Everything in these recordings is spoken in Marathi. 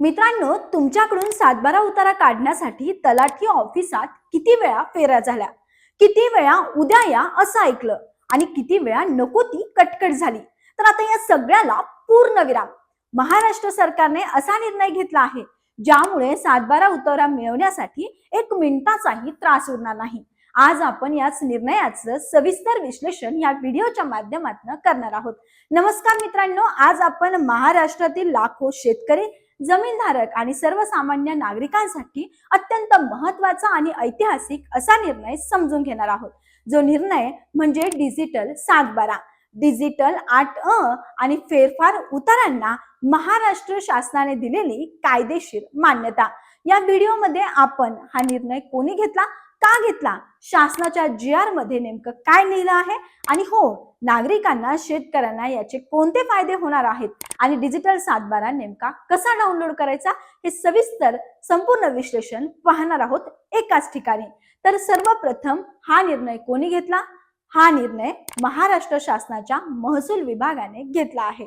मित्रांनो तुमच्याकडून सातबारा उतारा काढण्यासाठी तलाठी ऑफिसात किती वेळा फेऱ्या झाल्या? किती वेळा उद्या या असं ऐकलं? आणि किती वेळा नको ती कटकट झाली? तर आता या सगळ्याला पूर्ण विराम. महाराष्ट्र सरकारने असा निर्णय घेतला आहे ज्यामुळे सातबारा उतारा मिळवण्यासाठी एक मिनिटाचाही त्रास उरणार नाही. आज आपण याच निर्णयाचं सविस्तर विश्लेषण या व्हिडिओच्या माध्यमातून करणार आहोत. नमस्कार मित्रांनो आज आपण महाराष्ट्रातील लाखो शेतकरी जमीनधारक आणि सर्वसामान्य नागरिकांसाठी अत्यंत महत्त्वाचा आणि ऐतिहासिक असा निर्णय समजून घेणार आहोत. जो निर्णय म्हणजे डिजिटल सातबारा. डिजिटल आठ अ आणि फेरफार उतारांना महाराष्ट्र शासनाने दिलेली कायदेशीर मान्यता. या व्हिडिओमध्ये आपण हा निर्णय कोणी घेतला? का घेतला? शासनाच्या जी आरमध्ये नेमकं काय लिहिलं आहे? आणि हो नागरिकांना शेतकऱ्यांना याचे कोणते फायदे होणार आहेत? आणि डिजिटल सातबारा नेमका कसा डाउनलोड करायचा? हे सविस्तर संपूर्ण विश्लेषण पाहणार आहोत एकाच ठिकाणी. तर सर्वप्रथम हा निर्णय कोणी घेतला? हा निर्णय महाराष्ट्र शासनाच्या महसूल विभागाने घेतला आहे.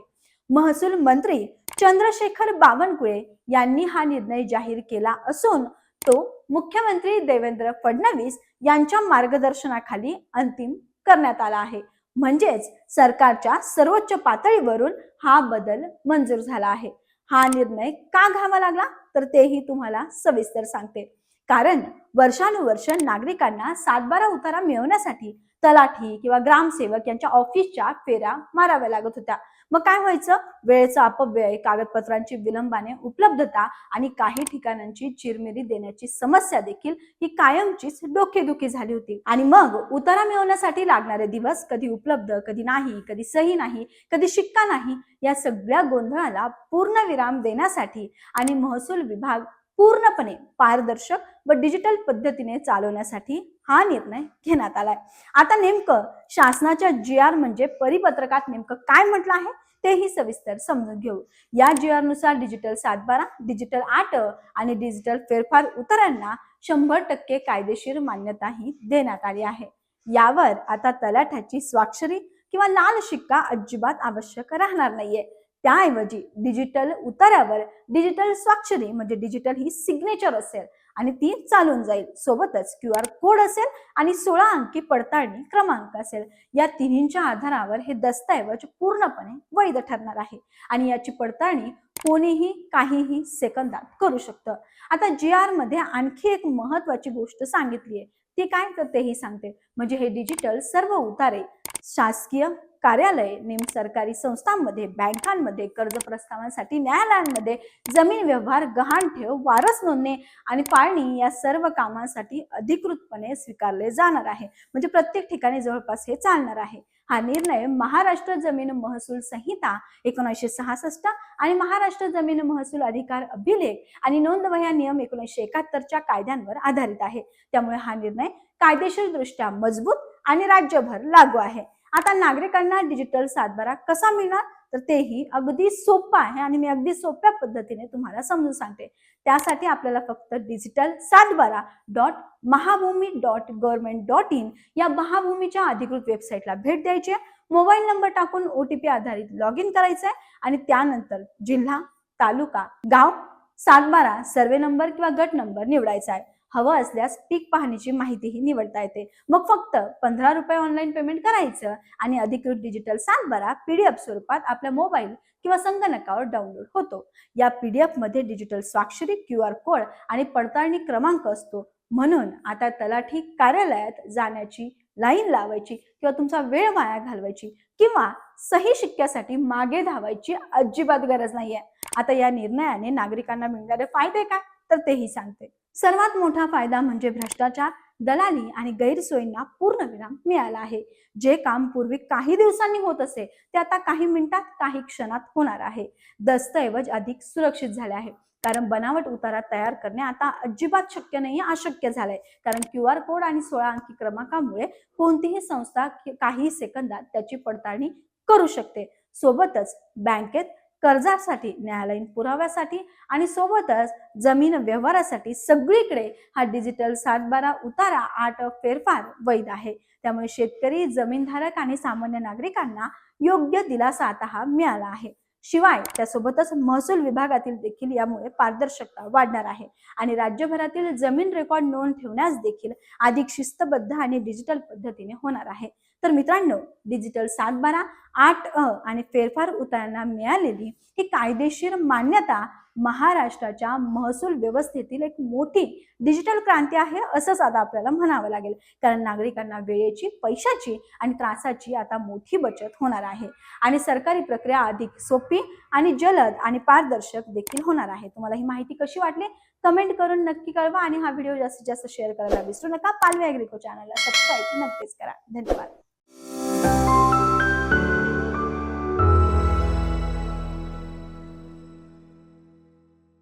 महसूल मंत्री चंद्रशेखर बावनकुळे यांनी हा निर्णय जाहीर केला असून तो मुख्यमंत्री देवेंद्र फडणवीस यांच्या मार्गदर्शनाखाली अंतिम करण्यात आला आहे. म्हणजेच सरकारच्या सर्वोच्च पातळीवरून हा बदल मंजूर झाला आहे. हा निर्णय का घ्यावा लागला? तर तेही तुम्हाला सविस्तर सांगते. कारण वर्षानुवर्ष नागरिकांना सातबारा उतारा मिळवण्यासाठी तलाठी किंवा ग्रामसेवक यांच्या ऑफिसच्या फेऱ्या माराव्या लागत होत्या. मग काय व्हायचं? वेळेचा अपव्यय कागदपत्रांची विलंबाने उपलब्धता आणि काही ठिकाणांची चिरमिरी देण्याची समस्या देखील ही कायमचीच डोकेदुखी झाली होती. आणि मग उतारा मिळवण्यासाठी लागणारे दिवस कधी उपलब्ध कधी नाही कधी सही नाही कधी शिक्का नाही या सगळ्या गोंधळाला पूर्ण विराम देण्यासाठी आणि महसूल विभाग पूर्णपणे पारदर्शक व डिजिटल पद्धतीने चालवण्यासाठी हा निर्णय घेण्यात आलाय. आता नेमकं शासनाच्या जी आर म्हणजे परिपत्रकात नेमकं काय म्हटलं आहे तेही सविस्तर समजून घेऊ. या जी आरनुसार डिजिटल सातबारा डिजिटल आट आणि डिजिटल फेरफार उतरांना शंभर टक्के कायदेशीर मान्यताही देण्यात आली आहे. यावर आता तलाठ्याची स्वाक्षरी किंवा लाल शिक्का अजिबात आवश्यक राहणार नाहीये. त्याऐवजी डिजिटल उतारावर डिजिटल स्वाक्षरी म्हणजे डिजिटल ही सिग्नेचर असेल आणि ती चालून जाईल. सोबतच क्यू आर कोड असेल आणि सोळा अंकी पडताळणी क्रमांक असेल. या तिन्हींच्या आधारावर हे दस्तऐवज पूर्णपणे वैध ठरणार आहे. आणि याची पडताळणी कोणीही काहीही सेकंदात करू शकतं. आता जी आरमध्ये आणखी एक महत्वाची गोष्ट सांगितली आहे. ती काय? तर तेही सांगते. म्हणजे हे डिजिटल सर्व उतारे शासकीय कार्यालय नेम सरकारी संस्थांमध्ये बँकांमध्ये कर्ज प्रस्तावांसाठी न्यायालयांमध्ये जमीन व्यवहार गहाण ठेव वारस नोंदणी आणि पाळणी या सर्व कामांसाठी अधिकृतपणे स्वीकारले जाणार आहे. म्हणजे प्रत्येक ठिकाणी जवळपास हे चालणार आहे. हा निर्णय महाराष्ट्र जमीन महसूल संहिता एकोणीसशे सहासष्ट आणि महाराष्ट्र जमीन महसूल अधिकार अभिलेख आणि नोंदवह्या नियम एकोणीसशे एकाहत्तरच्या कायद्यांवर आधारित आहे. त्यामुळे हा निर्णय कायदेशीर दृष्ट्या मजबूत आणि राज्यभर लागू आहे. आता नागरिकांना डिजिटल सातबारा कसा मिळणार? तर तेही अगदी सोपं आहे आणि मी अगदी सोप्या पद्धतीने तुम्हाला समजून सांगते. त्यासाठी आपल्याला फक्त digital Satbara dot Mahabhumi dot government dot in या महाभूमीच्या अधिकृत वेबसाईटला भेट द्यायची आहे. मोबाईल नंबर टाकून ओ टी पी आधारित लॉग इन करायचं आहे आणि त्यानंतर जिल्हा तालुका गाव सातबारा सर्वे नंबर किंवा गट नंबर निवडायचा आहे. हवं असल्यास पीक पाहणीची माहितीही निवडता येते. मग फक्त पंधरा रुपये ऑनलाईन पेमेंट करायचं आणि अधिकृत डिजिटल सातबारा पीडीएफ स्वरूपात आपल्या मोबाईल किंवा संगणकावर डाउनलोड होतो. या पीडीएफमध्ये डिजिटल स्वाक्षरी क्यू आर कोड आणि पडताळणी क्रमांक असतो. म्हणून आता तलाठी कार्यालयात जाण्याची लाईन लावायची किंवा तुमचा वेळ वाया घालवायची किंवा सही शिक्क्यासाठी मागे धावायची अजिबात गरज नाहीये. आता या निर्णयाने नागरिकांना मिळणारे फायदे काय? तर तेही सांगते. सर्वात मोठा फायदा म्हणजे भ्रष्टाचार दलाली आणि गैरसोयींना पूर्णविराम मिळाला आहे. जे काम पूर्वी काही दिवसांनी होत असे ते आता काही मिनिटात काही क्षणात होणार आहे. दस्तऐवज अधिक सुरक्षित झाले आहे. कारण बनावट उतारा तयार करणे आता अजिबात शक्य नाही अशक्य झालंय. कारण क्यू आर कोड आणि सोळा अंकी क्रमांकामुळे कोणतीही संस्था काही सेकंदात त्याची पडताळणी करू शकते. सोबतच बँकेत कर्जासाठी न्यायालयीन पुराव्यासाठी आणि सोबतच जमीन व्यवहारासाठी सगळीकडे हा डिजिटल सातबारा उतारा आठ फेरफार वैध आहे. त्यामुळे शेतकरी जमीनधारक आणि सामान्य नागरिकांना योग्य दिलासा आता हा मिळाला आहे. शिवाय त्यासोबतच महसूल विभागातील देखील यामुळे पारदर्शकता वाढणार आहे आणि राज्यभरातील जमीन रेकॉर्ड नोंद ठेवण्यास देखील अधिक शिस्तबद्ध आणि डिजिटल पद्धतीने होणार आहे. तर मित्रांनो डिजिटल सात बारा आठ अ आणि फेरफार उतारांना मिळालेली ही कायदेशीर मान्यता महाराष्ट्राच्या महसूल व्यवस्थेतील एक मोठी डिजिटल क्रांती आहे असंच आता आपल्याला म्हणावं लागेल. कारण नागरिकांना वेळेची पैशाची आणि त्रासाची आता मोठी बचत होणार आहे. आणि सरकारी प्रक्रिया अधिक सोपी आणि जलद आणि पारदर्शक देखील होणार आहे. तुम्हाला ही माहिती कशी वाटली? कमेंट करून नक्की कळवा आणि हा व्हिडिओ जास्तीत जास्त शेअर करायला विसरू नका. पालवे अॅग्रिको चॅनलला सबस्क्राईब नक्कीच करा. धन्यवाद.